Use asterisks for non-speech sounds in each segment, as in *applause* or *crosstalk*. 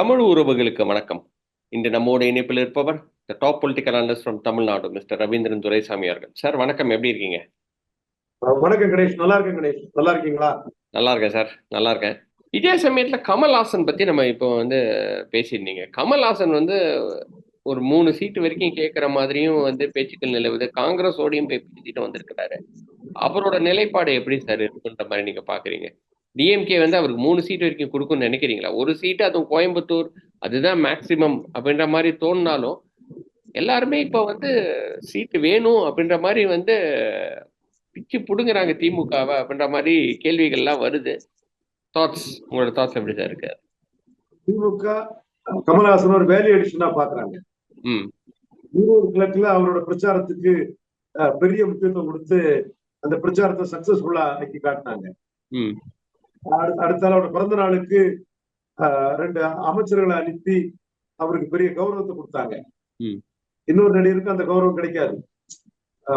தமிழ் உறவுகளுக்கு வணக்கம். இன்று நம்மோட இணைப்பில் இருப்பவர் the top political analyst from Tamil Nadu mister Ravindran Duraisamy அவர்கள். சார் வணக்கம். எப்படி இருக்கீங்க? வணக்கம் கணேஷ். நல்லா இருக்கேன் கணேஷ். நல்லா இருக்கீங்களா? நல்லா இருக்கேன் சார் நல்லா இருக்கேன். இதே சமயத்துல கமல்ஹாசன் பத்தி நம்ம இப்போ வந்து பேசியிருந்தீங்க. கமல்ஹாசன் வந்து ஒரு மூணு சீட்டு வரைக்கும் கேட்குற மாதிரியும் வந்து பேச்சுக்கள் நிலவுது. காங்கிரஸோடையும் போய் பேசிட்டு வந்திருக்கிறாரு. அவரோட நிலைப்பாடு எப்படி சார் இருக்குன்ற மாதிரி நீங்க பாக்குறீங்க? டிஎம்கே வந்து அவருக்கு மூணு சீட் வரைக்கும் கொடுக்கும்னு நினைக்கிறீங்களா? ஒரு சீட்டு அதுவும் கோயம்புத்தூர் அதுதான் மேக்சிமம் அப்படின்ற மாதிரி தோணினாலும் எல்லாருமே இப்போ வந்து சீட்டு வேணும் அப்படின்ற மாதிரி வந்து பிச்சு புடுங்குறாங்க திமுகவை அப்படின்ற மாதிரி கேள்விகள்லாம் வருது. தாட்ஸ் உங்களோட தாட்ஸ் எப்படி சார் இருக்கு? திமுக கமல்ஹாசன் ஒரு வேல்யூ அடிஷனா பாக்குறாங்க ம். ஈரோடு கிழக்குல அவரோட பிரச்சாரத்துக்கு பெரிய முக்கியத்துவம் கொடுத்து அந்த பிரச்சாரத்தை சக்சஸ்ஃபுல்லா ஆக்கி காட்டினாங்க. அடுத்த அவரோட பிறந்த நாளுக்கு ரெண்டு அமைச்சர்களை அனுப்பி அவருக்கு பெரிய கௌரவத்தை கொடுத்தாங்க. இன்னொரு நடிகருக்கு அந்த கௌரவம் கிடைக்காது.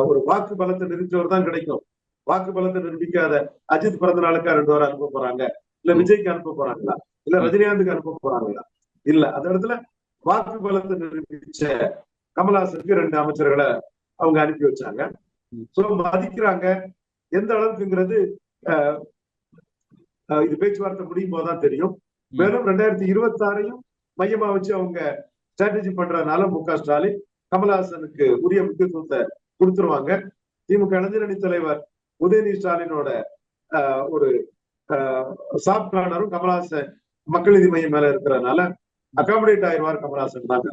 ஒரு வாக்கு பலத்தை நிரூபிச்சவர் தான் கிடைக்கும். வாக்கு பலத்தை நிரூபிக்காத அஜித் பிறந்த நாளுக்கு ரெண்டு பேரும் அனுப்ப போறாங்க. இல்ல விஜய்க்கு அனுப்ப போறாங்களா? இல்ல ரஜினிகாந்துக்கு அனுப்ப போறாங்களா? இல்ல. அந்த இடத்துல வாக்கு பலத்தை நிரூபிச்ச கமல்ஹாசனுக்கு ரெண்டு அமைச்சர்களை அவங்க அனுப்பி வச்சாங்க. சோ மதிக்கிறாங்க. எந்த அளவுக்குங்கிறது இது பேச்சுவார்த்தை முடியும் போதுதான் தெரியும். மேலும் ரெண்டாயிரத்தி இருபத்தி ஆறையும் மையமா வச்சு அவங்க ஸ்ட்ராட்டஜி பண்றதுனால மு க ஸ்டாலின் கமல்ஹாசனுக்கு உரிய முக்கியத்துவத்தை கொடுத்துருவாங்க. திமுக இளைஞரணி தலைவர் உதயநிதி ஸ்டாலினோட ஒரு சாஃப்ட் கார்னரும் கமல்ஹாசன் மக்கள் நீதி மையம் மேல இருக்கிறதுனால அகாமடேட் ஆயிடுவார் கமல்ஹாசன் தான்.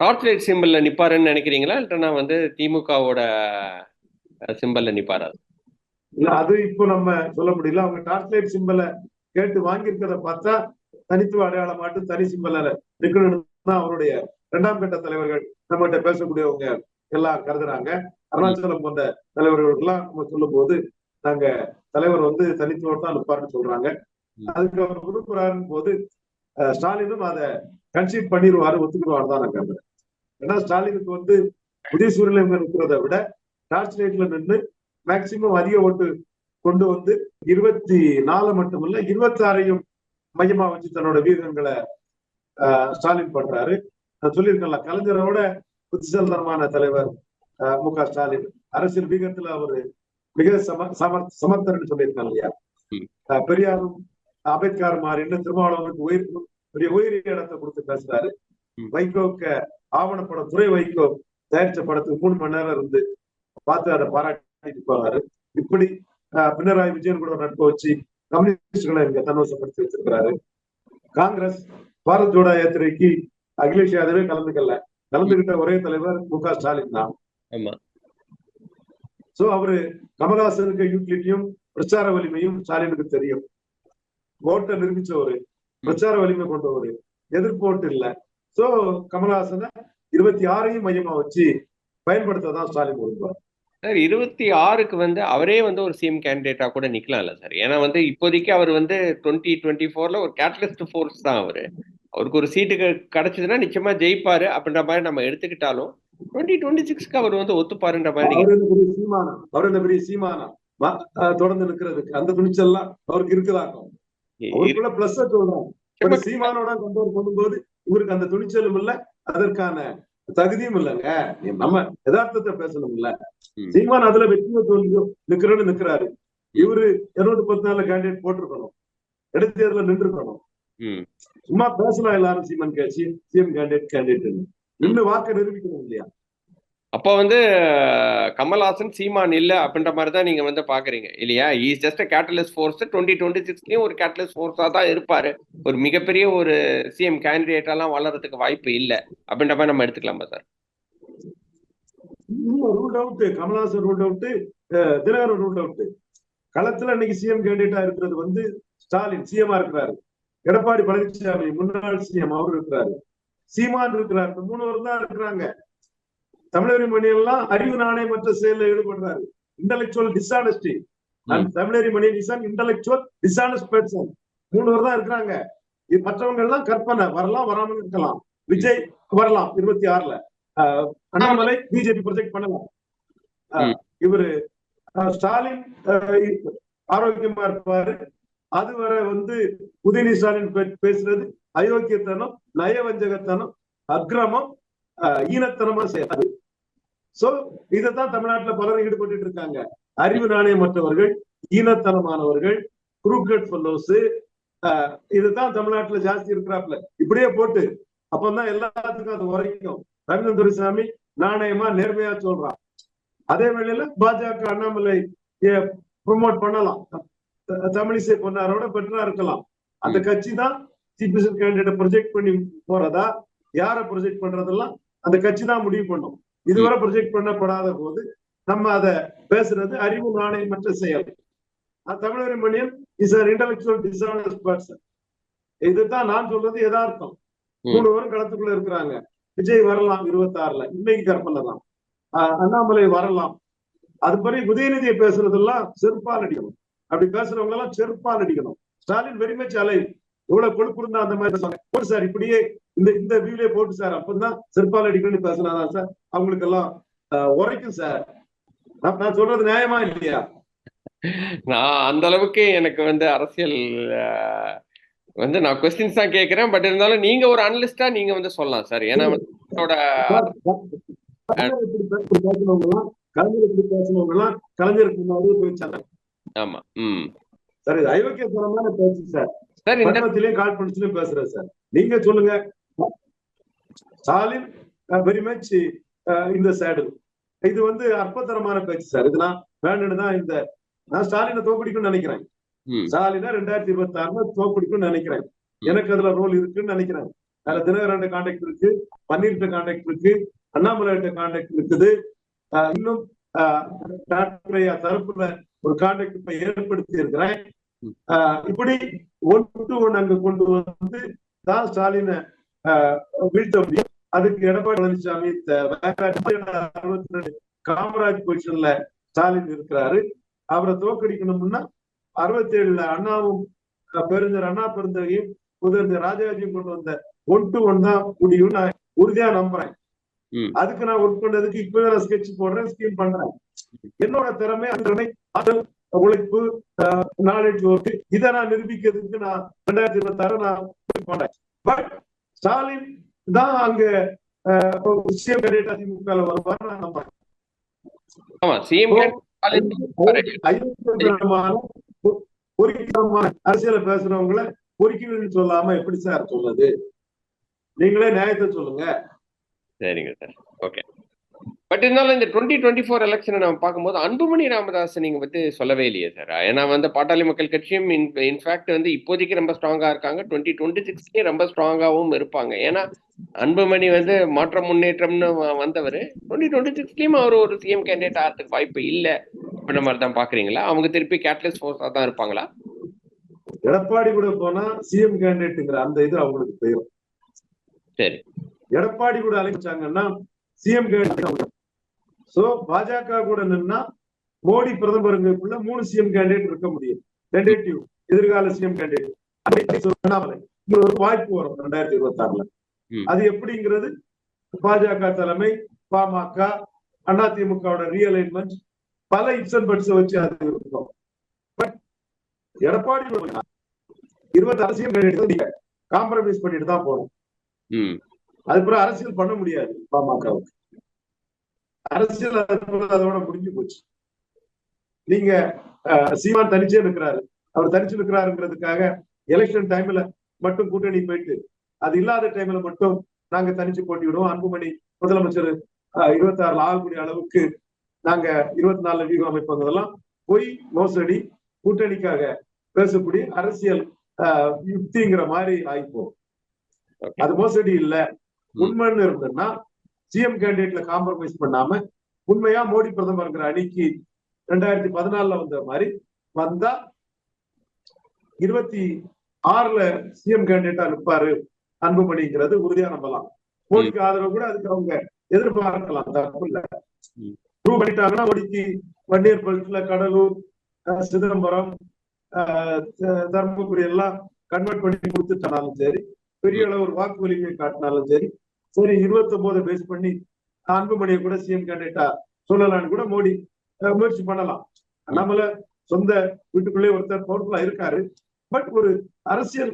டார்ச் லைட் சிம்பிள்ல நிப்பாருன்னு நினைக்கிறீங்களா? இல்லைன்னா வந்து திமுகவோட சிம்பிள்ல நிப்பாரா? இல்ல அது இப்போ நம்ம சொல்ல முடியல. அவங்க டார்ச் லைட் சிம்பலை கேட்டு வாங்கியிருக்கிறத பார்த்தா தனித்துவ அடையாளமாட்டு தனி சிம்பல இருக்கணும்னு தான் அவருடைய இரண்டாம் கட்ட தலைவர்கள் நம்மகிட்ட பேசக்கூடியவங்க எல்லாம் கருதுறாங்க. அருணாச்சலம் போன்ற தலைவர்களுக்கெல்லாம் நம்ம சொல்லும் போது நாங்க தலைவர் வந்து தனித்துவம் தான் அனுப்பாருன்னு சொல்றாங்க. அதுக்கு அவர் விரும்புறாருன்னு போது ஸ்டாலினும் அதை கன்சீவ் பண்ணிடுவாரு ஒத்துக்குவாரு தான் நான் கருதுறேன். ஏன்னா ஸ்டாலினுக்கு வந்து புதிய சூழ்நிலை இருக்கிறத விட டார்ச் லைட்ல நின்று மேக்சிமம் அதிக ஓட்டு கொண்டு வந்து இருபத்தி நாலு மட்டுமல்ல இருபத்தி ஆறையும் மையமா வச்சு தன்னோட வீரர்களை ஆஹ், ஸ்டாலின் பண்றாரு. நான் சொல்லியிருக்கேன்ல கலைஞரோட புத்திசல்தனமான தலைவர் மு க ஸ்டாலின். அரசியல் வீகத்துல அவரு மிக சம சமர் சமர்த்தர்னு சொல்லியிருக்காங்க இல்லையா? பெரியாரும் அம்பேத்கர் மாறின்னு திருமாவளவனுக்கு உயிர் பெரிய உயிரிய இடத்தை கொடுத்து பேசுறாரு. வைகோக்க ஆவணப்படம் துறை வைகோ தயாரிச்ச படத்துக்கு மூணு மணி நேரம் இருந்து பார்த்து அதை பாராட்டிட்டு போறாரு இப்படி பினராயி விஜயன் கூட நட்பு வச்சு கம்யூனிஸ்டுகளை இங்க தன்வசப்படுத்தி வச்சிருக்கிறாரு. காங்கிரஸ் பாரத் ஜோடா யாத்திரைக்கு அகிலேஷ் யாதவே கலந்துக்கல. கலந்துகிட்ட ஒரே தலைவர் மு க ஸ்டாலின் தான். சோ அவரு கமல்ஹாசனுக்கு யூட்டிலிட்டியும் பிரச்சார வலிமையும் ஸ்டாலினுக்கு தெரியும். ஓட்டை நிரூபிச்சவரு பிரச்சார வலிமை கொண்டவரு. எதிர்ப்பு ஓட்டு இல்ல. சோ கமல்ஹாசனை இருபத்தி ஆறையும் மையமா வச்சு பயன்படுத்த தான் ஸ்டாலின் விரும்புவார். சார் இருபத்தி ஆறுக்கு வந்து அவரே வந்து ஒரு சிஎம் கேண்டிடேட்டா கூட நிக்கலாம்ல சார். ஏன்னா வந்து இப்போதைக்கு அவர் வந்து டுவெண்ட்டி டுவெண்ட்டி ஃபோர்ல ஒரு கேட்டலிஸ்ட் ஃபோர்ஸ் தான் அவரு. அவருக்கு ஒரு சீட்டு கிடைச்சதுன்னா நிச்சயமா ஜெயிப்பாரு அப்படின்ற மாதிரி நம்ம எடுத்துக்கிட்டாலும் டுவெண்ட்டி டுவெண்ட்டி சிக்ஸ்க்கு அவர் வந்து ஒத்துப்பாருன்ற மாதிரி அவர் என்ன பெரிய சீமானம் தொடர்ந்து நிக்கிறதுக்கு அந்த துணிச்சல்லாம் அவருக்கு இருக்குதாக்கும். அவருக்குள்ள பிளஸ் சொல்றாங்க சீமானோட கம்பேர் பண்ணும்போது இவருக்கு அந்த துணிச்சலும் இல்ல. அதற்கான தகுதியும் இல்லைங்க. நம்ம யதார்த்தத்தை பேசணும் இல்ல ம். சீமான் அதுல வெற்றியோ தோல்வியோ நிக்கிறோன்னு நிக்கிறாரு. இவரு இருநூத்தி பத்து நாள்ல கேண்டிடேட் போட்டிருக்கணும். இடைத்தேர்தல நின்றுக்கணும். சும்மா பேசலாம் எல்லாரும் சீமான் கேட்சி சிஎம் கேண்டிடேட் கேண்டிடேட் நின்று வாக்க நிரூபிக்கணும் இல்லையா? அப்போ வந்து கமல்ஹாசன் சீமான் இல்ல அப்படின்ற மாதிரி தான் நீங்க வந்து பாக்குறீங்க இல்லையா? Is just catalyst force twenty twenty சிக்ஸ்லயும் ஒரு கேட்டலிஸ்ட் ஃபோர்ஸா தான் இருப்பாரு. ஒரு மிகப்பெரிய ஒரு சிஎம் கேண்டிடேட்டாலாம் வளர்றதுக்கு வாய்ப்பு இல்ல அப்படின்ற மாதிரி நம்ம எடுத்துக்கலாமா sir rule out Kamal Haasan rule out Dinakaran rule out களத்துல இன்னைக்கு சிஎம் கேண்டிடேட்டா இருக்கிறது வந்து ஸ்டாலின் சிஎம்ஆ இருக்கிறாரு. எடப்பாடி பழனிசாமி முன்னாள் சிஎம் அவர் இருக்கிறாரு. சீமான் இருக்கிறார். இந்த மூணு தான் இருக்கிறாங்க. தமிழரி மணி எல்லாம் அறிவு நாணயமற்ற செயல்ல ஈடுபடுறாரு. Intellectual dishonesty Tamilaruvi Mani is an intellectual dishonest person மூணு பேர் தான் இருக்கிறாங்க. இது மற்றவங்க எல்லாம் கற்பனை. வரலாம் வராம இருக்கலாம். விஜய் வரலாம் இருபத்தி ஆறுல. அண்ணாமலை பிஜேபி ப்ரொஜெக்ட் பண்ணலாம். இவரு ஸ்டாலின் ஆரோக்கியமா இருப்பாரு. அது வர வந்து உதயநிதி ஸ்டாலின் பேசுறது அயோக்கியத்தனம் நயவஞ்சகத்தனம் அக்கிரமம் ஈனத்தனமா செய்யாது சோ இதைத்தான் தமிழ்நாட்டுல பலரும் ஈடுபட்டு இருக்காங்க. அறிவு நாணயமற்றவர்கள் ஈனத்தனமானவர்கள் குரூக்கட் ஃபெல்லோஸ் இதுதான் தமிழ்நாட்டுல ஜாஸ்தி இருக்கிறாப்ல இப்படியே போட்டு அப்பதான் எல்லாத்துக்கும் அது உரைக்கும். ரவீந்திரன் துரைசாமி நாணயமா நேர்மையா சொல்றான். அதே வேளையில பாஜக அண்ணாமலை ப்ரொமோட் பண்ணலாம். தமிழிசை பொன்னாரோட பெற்றா இருக்கலாம். அந்த கட்சி தான் மினிஸ்டர் கேண்டிடேட் ப்ரொஜெக்ட் பண்ணி போறதா யார ப்ரொஜெக்ட் பண்றதெல்லாம் அந்த கட்சி தான் முடிவு பண்ணும். இதுவரை ப்ரொஜெக்ட் பண்ணப்படாத போது நம்ம அத பேசுறது அறிவு நாணயமற்ற செயல். Tamilar Manian is an intellectual dishonest person இதுதான் நான் சொல்றது யதார்த்தம். ம். மூணு பேரும் களத்துக்குள்ள இருக்கிறாங்க. விஜய் வரலாம் இருபத்தி ஆறுல இன்னைக்கு கற்பனை தான். அண்ணாமலை வரலாம். அது பிறகு உதயநிதியை பேசுறதெல்லாம் செருப்பால் அடிக்கணும். அப்படி பேசுறவங்க எல்லாம் செருப்பால் அடிக்கணும். ஸ்டாலின் வெரி மச் அலை இவ்வளவு கொழுப்பு இருந்தா அந்த மாதிரி சார் இப்படியே இந்த இந்த வியூலயே போட்டு சார். அப்பதான் செருப்பால் அடிக்கணும்னு பேசினாதான் சார்? அவங்களுக்கு எல்லாம் உரைக்கும் சார். நான் சொல்றது நியாயமா இல்லையா? நான் அந்த அளவுக்கு எனக்கு வந்து அரசியல் வந்து நான் கொஸ்டின்ஸ் தான் கேட்கிறேன். பட் இருந்தாலும் நீங்க ஒரு அனலிஸ்டா நீங்க வந்து சொல்லலாம் சார். ஏன்னா வந்து கலைஞருக்கு முன்னாடியே போயிச்சாங்க ஆமா ம். சார் இது அயோக்கியத்தனமான பேச்சு சார். சார் இந்த பட்டத்திலையும் கான்பிடன்ஸ்லயும் பேசுறேன் சார். நீங்க சொல்லுங்க. ஸ்டாலின் வெரி மச் இந்த சைடு இது வந்து அற்பத்தரமான பேச்சு சார் இது நான் வேணும்னு தான் இந்த நான் ஸ்டாலினை தோக்கடிக்கும்னு நினைக்கிறேன். ஸ்டாலினை ரெண்டாயிரத்தி இருபத்தி ஆறுல தோக்கடிக்கும்னு நினைக்கிறேன். எனக்கு அதுல ரோல் இருக்குன்னு நினைக்கிறேன். அதுல தினகரன் கான்டாக்ட் இருக்கு பன்னீர்கிட்ட கான்டாக்ட் இருக்கு அண்ணாமலைகிட்ட கான்டாக்ட் இருக்குது. இன்னும் தரப்புல ஒரு கான்டாக்ட் இப்ப ஏற்படுத்தி இருக்கிறேன். இப்படி ஒன் டு ஒன் அங்க கொண்டு வந்து தான் ஸ்டாலினை வீழ்த்த முடியும். அதுக்கு எடப்பாடி பழனிசாமி அறுபத்தி ரெண்டு காமராஜ் பொசிஷன்ல ஸ்டாலின் இருக்கிறாரு. அவரை தோக்கடிக்கணும்னா அறுபத்தி ஏழுல அண்ணாவும் பெருந்தர் அண்ணா பெருந்தகையும் முதலமைச்சர் ராஜாஜியும் கொண்டு வந்த ஒன் டு ஒன் தான் முடியும் நான் உறுதியா நம்புறேன். அதுக்கு நான் ஒர்க் பண்ணதுக்கு இப்பவே நான் ஸ்கெட்ச் போடுறேன் ஸ்கீம் பண்றேன். என்னோட திறமை அந்த திறமை ஆற்றல் உழைப்பு நாலேஜ் ஒர்க் இதை நான் நிரூபிக்கிறதுக்கு நான் ரெண்டாயிரத்தி இருபத்தி ஆறு நான் பட் ஸ்டாலின் தான் அங்க சிஎம் கேண்டிடேட் அதிமுக வருவார் நான் நம்புறேன். ஆமா சிஎம் அரசியல பேசுறவங்கள பொறுக்கின்னு சொல்லாம எப்படி சார் சொல்லுது நீங்களே நியாயத்தை சொல்லுங்க. சரிங்க சார். ஓகே. பட் இருந்தாலும் இந்த டுவெண்ட்டி டுவெண்ட்டி ஃபோர் எலெக்ஷனை நம்ம பார்க்கும்போது அன்புமணி ராமதாஸ் நீங்க பத்தி சொல்லவே இல்லையே சார் ஏன்னா வந்து பாட்டாளி மக்கள் கட்சியும் இன்ஃபேக்ட் வந்து இப்போதைக்கு ரொம்ப ஸ்ட்ராங்கா இருக்காங்க. டுவெண்ட்டி டுவெண்ட்டி சிக்ஸ்லயும் ரொம்ப ஸ்ட்ராங்காகவும் இருப்பாங்க. ஏன்னா அன்புமணி வந்து மாற்றம் முன்னேற்றம்னு வந்தவர். டுவெண்ட்டி டுவெண்ட்டி சிக்ஸ்லயும் அவர் ஒரு சிஎம் கேண்டிடேட் ஆகிறதுக்கு வாய்ப்பு இல்லை அப்படின்ற மாதிரி தான் பாக்குறீங்களா அவங்க திருப்பி கேட்லஸ் ஃபோர்ஸா தான் இருப்பாங்களா? எடப்பாடி கூட போனா சிஎம் கேண்டிடேட்டுங்கிற அந்த இது அவங்களுக்கு போயிடும் சரி. எடப்பாடி கூட அழைச்சாங்கன்னா சிஎம் கேண்டிடேட் சோ பாஜக கூட நின்னா மோடி பிரதமருக்குள்ள மூணு சிஎம் கேண்டிடேட் இருக்க முடியும். டென்டேட்டிவ் எதிர்கால சிஎம் கேண்டிடேட் ஒரு வாய்ப்பு வரும் ரெண்டாயிரத்தி இருபத்தி ஆறுல. அது எப்படிங்கிறது பாஜக தலைமை பாமக அதிமுகவோட ரீஅலைன்மெண்ட் பல இப்சன் பட்ஸ் வச்சு அது இருக்கும். பட் எடப்பாடி இருபத்தி அரசியல் கேண்டிடேட் நீங்க காம்ப்ரமைஸ் பண்ணிட்டு தான் போகணும். ம். அதுக்கப்புறம் அரசியல் பண்ண முடியாது பாமகவுக்கு. அரசியல் அதோட முடிஞ்சு போச்சு. நீங்க சீமான் தனிச்சே இருக்கிறாரு அவர் தனிச்சு இருக்கிறாருங்கிறதுக்காக எலெக்ஷன் டைம்ல மட்டும் கூட்டணி போயிட்டு அது இல்லாத டைம்ல மட்டும் நாங்க தனிச்சு போட்டிவிடுவோம் அன்புமணி முதலமைச்சர் இருபத்தி ஆறுல ஆகக்கூடிய அளவுக்கு நாங்க இருபத்தி நாலுல வியூகம் அமைப்பதெல்லாம் பொய் மோசடி கூட்டணிக்காக பேசக்கூடிய அரசியல் யுக்திங்கிற மாதிரி ஆயிப்போம். அது மோசடி இல்ல. உண்மைன்னு இருந்ததுன்னா சிஎம் கேண்டிடேட்ல காம்ப்ரமைஸ் பண்ணாம உண்மையா மோடி பிரதமர்ங்கிற அணிக்கு ரெண்டாயிரத்தி பதினாலுல வந்த மாதிரி வந்தா இருபத்தி ஆறுல சிஎம் கேண்டிடேட்டா நிற்பாரு அன்புமணிங்கிறது உறுதியா நம்பலாம் மோடிக்கு ஆதரவு கூட அதுக்கு அவங்க எதிர்பார்க்கலாம் தப்பு இல்ல. ப்ரூவ் பண்ணிட்டாங்கன்னா மோடிக்கு வன்னியர் பல்ட்ல கடலூர் சிதம்பரம் தர்மபுரி எல்லாம் கன்வெர்ட் பண்ணி கொடுத்துட்டாலும் சரி பெரிய அளவு ஒரு வாக்கு வலிமை காட்டினாலும் சரி சரி இருபத்தி ஒன்பதை பேஸ் பண்ணி அன்புமணியை கூட சிஎம் கேண்டிடேட்டா சொல்லலாம்னு கூட மோடி முயற்சி பண்ணலாம். நம்மள சொந்த வீட்டுக்குள்ளே ஒருத்தர் பவர்ஃபுல்லா இருக்காரு. பட் ஒரு அரசியல்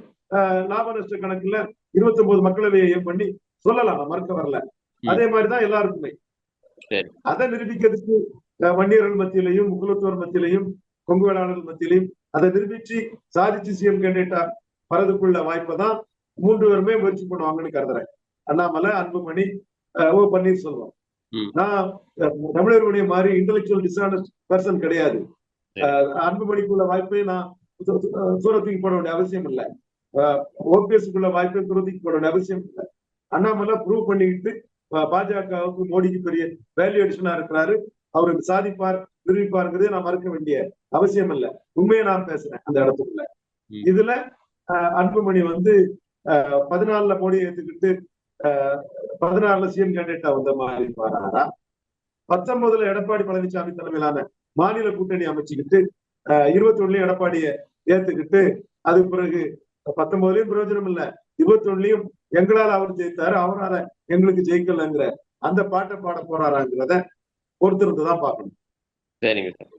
லாப நஷ்ட கணக்குல இருபத்தி ஒன்பது மக்களவையை பண்ணி சொல்லலாம். நான் மறுக்க வரல. அதே மாதிரிதான் எல்லாருக்குமே. அதை நிரூபிக்கிறதுக்கு வன்னியர்கள் மத்தியிலையும் முக்குலத்தோர் மத்தியிலையும் கொங்கு வேளாளர்கள் மத்தியிலையும் அதை நிரூபிச்சு சாதிச்சு சிஎம் கேண்டிடேட்டா வரதுக்குள்ள வாய்ப்பை தான் மூன்று பேருமே முயற்சி பண்ணுவாங்கன்னு கருதுறேன். அண்ணாமலை அன்புமணி ஓ பன்னீர்செல்வம். நான் தமிழர்களுடைய மாதிரி இன்டெலெக்சுவல் டிஸ்ஆனஸ்ட் பர்சன் கிடையாது. அன்புமணிக்குள்ள வாய்ப்பை நான் தூரத்துக்கு போட வேண்டிய அவசியம் இல்லை. ஓபிஎஸ்க்குள்ள வாய்ப்பை தூரத்துக்கு போட வேண்டிய அவசியம் இல்லை. அண்ணாமலை ப்ரூவ் பண்ணிக்கிட்டு பாஜகவுக்கு மோடிக்கு பெரிய வேல்யூ அடிஷனா இருக்கிறாரு. அவருக்கு சாதிப்பார் நிரூபிப்பாருங்கிறதே நான் மறுக்க வேண்டிய அவசியம் இல்லை. உண்மையை நான் பேசுறேன் அந்த இடத்துக்குள்ள. இதுல அன்புமணி வந்து பதினாலுல மோடியை ஏத்துக்கிட்டு பதினாறுல சிஎம் கேண்டிடேட்டா வந்த மாதிரி பாராரா பத்தொன்பதுல எடப்பாடி பழனிசாமி தலைமையிலான மாநில கூட்டணி அமைச்சுக்கிட்டு இருபத்தி ஒண்ணுலயும் எடப்பாடிய ஏத்துக்கிட்டு அது பிறகு பத்தொன்பதுலயும் பிரயோஜனம் இல்ல. இருபத்தி ஒண்ணுலயும் எங்களால அவர் ஜெயித்தாரு அவரால எங்களுக்கு ஜெயிக்கலங்கிற அந்த பாட்டை பாட போறாராங்கிறத பொறுத்திருந்து தான் பார்க்கணும். சரிங்க sir.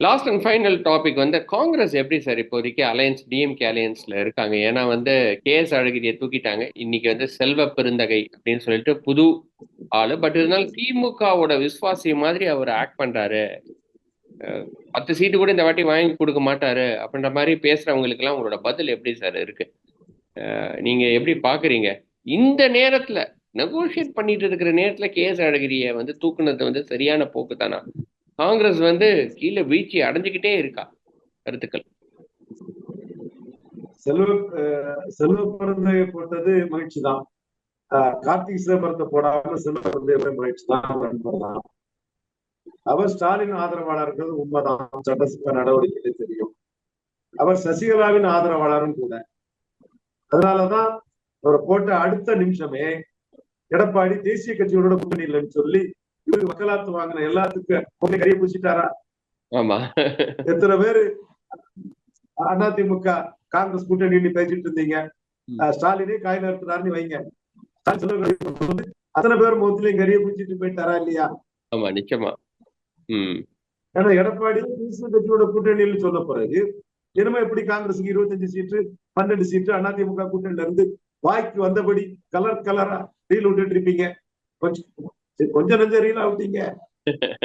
Last and final topic வந்து காங்கிரஸ் எப்படி சார் இப்போதைக்கு அலையன்ஸ் டிஎம்கே அலையன்ஸ்ல இருக்காங்க? ஏன்னா வந்து கேஎஸ் அழகிரியை தூக்கிட்டாங்க. இன்னைக்கு வந்து செல்வ பெருந்தகை அப்படின்னு சொல்லிட்டு புது ஆளு. பட் இருந்தாலும் திமுகவோட விசுவாசி மாதிரி அவர் ஆக்ட் பண்றாரு. பத்து சீட்டு கூட இந்த வாட்டி வாங்கி கொடுக்க மாட்டாரு அப்படின்ற மாதிரி பேசுறவங்களுக்கு எல்லாம் உங்களோட பதில் எப்படி சார் இருக்கு? அஹ் நீங்க எப்படி பாக்குறீங்க? இந்த நேரத்துல நெகோஷியேட் பண்ணிட்டு இருக்கிற நேரத்துல கேஎஸ் அழகிரியை வந்து தூக்குனது வந்து சரியான போக்கு தானா காங்கிரஸ் வந்து கீழே வீழ்ச்சி அடைஞ்சுக்கிட்டே இருக்கா? கருத்துக்கள். செல்வ செல்வ பிறந்தையை போட்டது மகிழ்ச்சி தான் கார்த்திக் சிதம்பரத்தை போடாம செல்வ பிறந்தைய மகிழ்ச்சி தான் அவர் ஸ்டாலின் ஆதரவாளர்கள் உண்மைதான். சட்டசபை நடவடிக்கையில தெரியும். அவர் சசிகலாவின் ஆதரவாளரும் கூட. அதனாலதான் அவரை போட்ட அடுத்த நிமிஷமே எடப்பாடி தேசிய கட்சியோட கூட்டணி இல்லைன்னு சொல்லி இவரு வக்கலாத்து வாங்கின எல்லாத்துக்கும் கொண்டு கையை பூசிட்டாரா ஆமா. எத்தனை பேரு அதிமுக காங்கிரஸ் கூட்டணி பேசிட்டு இருந்தீங்க. ஸ்டாலினே காய் நிறுத்தினாருன்னு வைங்க. அத்தனை பேர் முகத்திலையும் கறியை பூச்சிட்டு போயிட்டாரா இல்லையா? ஆமா நிச்சயமா. ம். ஏன்னா எடப்பாடி கட்சியோட கூட்டணியில் சொன்ன பிறகு இனிமே எப்படி காங்கிரஸுக்கு இருபத்தஞ்சு சீட்டு பன்னெண்டு சீட்டு அதிமுக கூட்டணியில இருந்து வாய்க்கு வந்தபடி கலர் கலரா ரீல் விட்டுட்டு இருப்பீங்க. கொஞ்சம் நெஞ்ச ரீலா விட்டீங்க.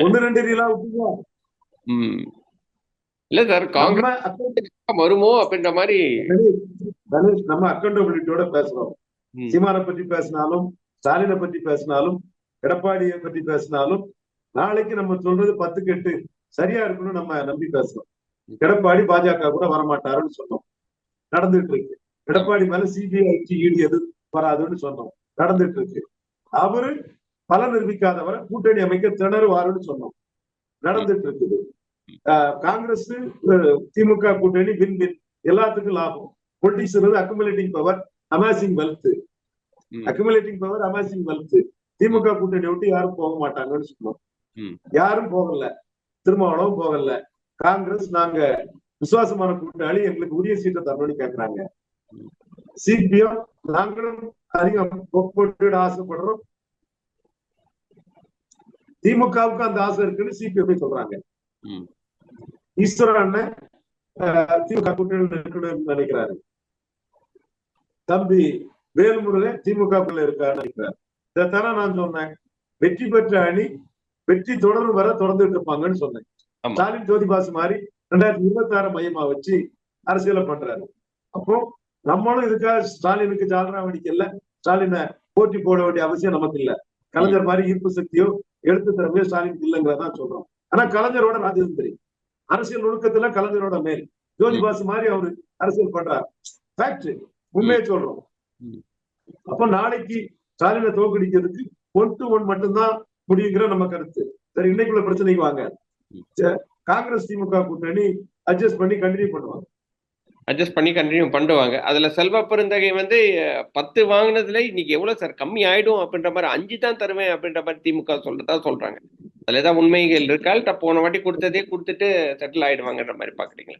ஒண்ணு ரெண்டு ரீலா விட்டீங்க. இல்ல சார் காங்கிரஸ் வருமோ அப்படின்ற மாதிரி கணேஷ், நம்ம அக்கௌண்டபிலிட்டியோட பேசுறோம். சீமானை பற்றி பேசினாலும் ஸ்டாலினை பற்றி பேசினாலும் எடப்பாடியை பற்றி பேசினாலும் நாளைக்கு நம்ம சொல்றது பத்துக்கு எட்டு சரியா இருக்கணும்னு நம்ம நம்பி பேசுறோம். எடப்பாடி பாஜக கூட வரமாட்டாருன்னு சொன்னோம். நடந்துட்டு இருக்கு. எடப்பாடி மேல சிபிஐ இடி எது வராதுன்னு சொன்னோம். நடந்துட்டு இருக்கு. அவரு பலன் நிரூபிக்காதவரை கூட்டணி அமைக்க திணறுவாருன்னு சொன்னோம். நடந்துட்டு இருக்குது காங்கிரஸ் திமுக கூட்டணி வின் வின். எல்லாத்துக்கும் லாபம். Politics accumulating power amazing wealth accumulating power amazing wealth DMK கூட்டணி விட்டு யாரும் போக மாட்டாங்கன்னு சொன்னோம். யாரும் போகல. திருமாவளவும் போகல. காங்கிரஸ் நாங்க விசுவாசமான கூட்டாளி எங்களுக்கு உரிய சீட்டை தரணும்னு கேக்குறாங்க. சிபிஎம் நாங்களும் அதிகம் போட்டு ஆசைப்படுறோம். திமுகவுக்கு அந்த ஆசை இருக்குன்னு சிபிஎம் சொல்றாங்க. ஈஸ்வரன் அண்ணன் திமுக கூட்டணியில் இருக்கணும்னு நினைக்கிறாரு. தம்பி வேல்முருகன் திமுகக்குள்ள இருக்காருன்னு நினைக்கிறார். இதைத்தானே நான் சொன்னேன். வெற்றி பெற்ற அணி வெற்றி தொடரும் வர தொடர்ந்துட்டு இருப்பாங்கன்னு சொன்னேன். ஸ்டாலின் ஜோதிபாசு மாதிரி ரெண்டாயிரத்தி இருபத்தி ஆறு மையமா வச்சு அரசியலை பண்றாரு. அப்போ நம்மளும் இதுக்காக ஸ்டாலினுக்கு ஜாலரா வெடிக்கல ஸ்டாலினை போட்டி போட வேண்டிய அவசியம் நமக்கு இல்ல. கலைஞர் மாதிரி ஈர்ப்பு சக்தியோ எழுத்து திறமையோ ஸ்டாலினுக்கு இல்லைங்கிறதான் சொல்றோம். ஆனா கலைஞரோட ராஜதந்திரி அரசியல் நுணுக்கத்துல கலைஞரோட மேல். ஜோதிபாசு மாதிரி அவரு அரசியல் பண்றாரு. ஃபேக்ட் உண்மையை சொல்றோம். அப்ப நாளைக்கு ஸ்டாலினை தோக்கடிக்கிறதுக்கு ஒன் டு ஒன் மட்டும்தான் முடியுங்கிற நம்ம கருத்து. சரி இன்னைக்குள்ள பிரச்சனைக்கு வாங்க. காங்கிரஸ் திமுக கூட்டணி அட்ஜஸ்ட் பண்ணி கண்டினியூ பண்ணுவாங்க. அட்ஜஸ்ட் பண்ணி கண்டினியூ பண்ணுவாங்க. அதுல செல்வ பெருந்தகை வந்து பத்து வாங்கினதுல இன்னைக்கு எவ்வளவு சார்? கம்மி ஆயிடும் அப்படின்ற மாதிரி அஞ்சு தான் தருவேன் அப்படின்ற மாதிரி திமுக சொல்றதா சொல்றாங்க. அதுல ஏதாவது உண்மைகள் இருக்கா? இல்ல போன வாட்டி கொடுத்ததே கொடுத்துட்டு செட்டில் ஆயிடுவாங்கன்ற மாதிரி பாக்குறீங்களா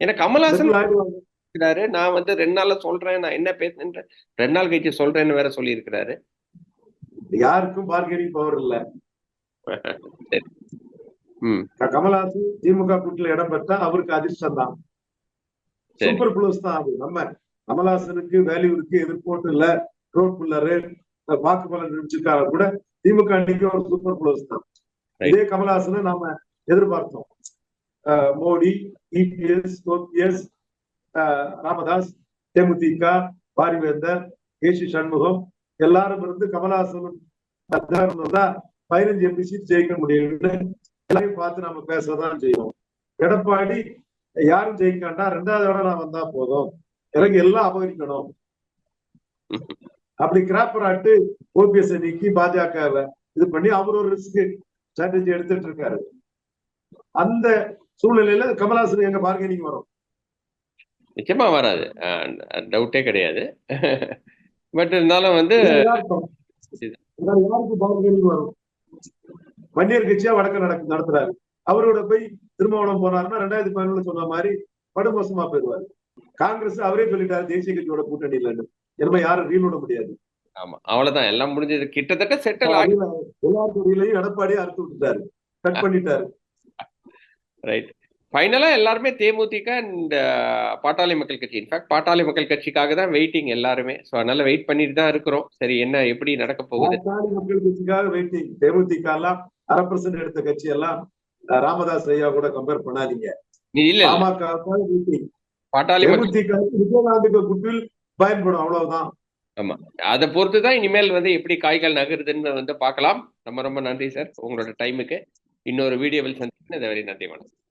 ஏன்னா கமல்ஹாசன். இருக்கிறாரு. நான் வந்து ரெண்டு நாள்ல சொல்றேன். நான் என்ன பேசுறேன் ரெண்டு நாள் கழிச்சு சொல்றேன்னு வேற சொல்லி இருக்கிறாரு யாருக்கும் பார்கெனிங் பவர் இல்ல. *laughs* கமல்ஹாசன் திமுக கூட்டில் இடம் பெற்றா அவருக்கு அதிர்ஷ்டம் தான் சூப்பர் புளூஸ் தான் அது. நம்ம கமலஹாசனுக்கு வேல்யூ இருக்கு எதிர்போட்டு இல்ல ரோட் புல்லரு வாக்கு பலன் நினைச்சிருக்காங்க கூட திமுக அன்னைக்கு ஒரு சூப்பர் புளூஸ் தான். இதே கமலஹாசனை நாம எதிர்பார்த்தோம். மோடி இபிஎஸ் ஓபிஎஸ் ராமதாஸ் தேமுதிக பாரிவேந்தர் ஏசி சண்முகம் எல்லாரும் இருந்து கமலஹாசன் தான் பதினஞ்சு எம்பி சீட் ஜெயிக்க முடியும்னு எல்லாரையும் பார்த்து நம்ம பேசதான் செய்வோம். எடப்பாடி யாரும் ஜெயிக்காண்டா ரெண்டாவது இடம் நான் வந்தா போதும். எனக்கு எல்லாம் அபகரிக்கணும். அப்படி கிராப்பராட்டு ஓபிஎஸ் நீக்கி பாஜக இது பண்ணி அவர் ஒரு ரிஸ்க் ஸ்ட்ராட்டஜி எடுத்துட்டு இருக்காரு. அந்த சூழ்நிலையில கமலஹாசன் எங்க பார்கெனிங் வரும். நிச்சயமா வராது. டவுட்டே கிடையாது. பட் இருந்தாலும் வந்து யாருக்கு பார்கெனிங் வரும்? வன்னியர் கட்சியா வடக்க நடக்கு நடத்துறாரு. அவரோட போய் திருமாவளம் போனாருன்னா ரெண்டாயிரத்தி பதினொன்னு சொன்ன மாதிரி படுமோசமா போயிடுவாரு. காங்கிரஸ் அவரே சொல்லிட்டாரு தேசிய கட்சியோட கூட்டணி இல்லைன்னு. இனிமே யாரும் ரீல் விட முடியாது. ஆமா அவ்வளவுதான். எல்லாம் முடிஞ்சது. கிட்டத்தட்ட செட்டில் ஆகி எல்லார் தொழிலையும் எடப்பாடியே அறுத்து விட்டுட்டாரு. கட் பண்ணிட்டாரு. ரைட் ஃபைனலா எல்லாருமே தேமுதிக அண்ட் பாட்டாளி மக்கள் கட்சி. இன்ஃபேக்ட் பாட்டாளி மக்கள் கட்சிக்காக தான் வெயிட்டிங் எல்லாருமே. ஸோ அதனால வெயிட் பண்ணிட்டு தான் இருக்கிறோம். சரி என்ன எப்படி நடக்க போகுது? பாட்டாளி மக்கள் கட்சிக்காக வெயிட்டிங் தேமுதிக எல்லாம் அரை பர்சன்ட் எடுத்த கட்சி எல்லாம் ராமதாஸ் ஐயா கூட கம்பேர் பண்ணாதீங்க. நீ இல்ல இல்ல. பாமக விஜயகாந்துக்கு குட்வில் பயன்படும் அவ்வளவுதான். அதை பொறுத்து தான் இனிமேல் வந்து எப்படி காய்கள் நகருதுன்னு வந்து பார்க்கலாம். ரொம்ப ரொம்ப நன்றி சார். உங்களோட டைமுக்கு இன்னொரு வீடியோவில் சந்திக்கிறேன். இது வரை நன்றி வணக்கம்.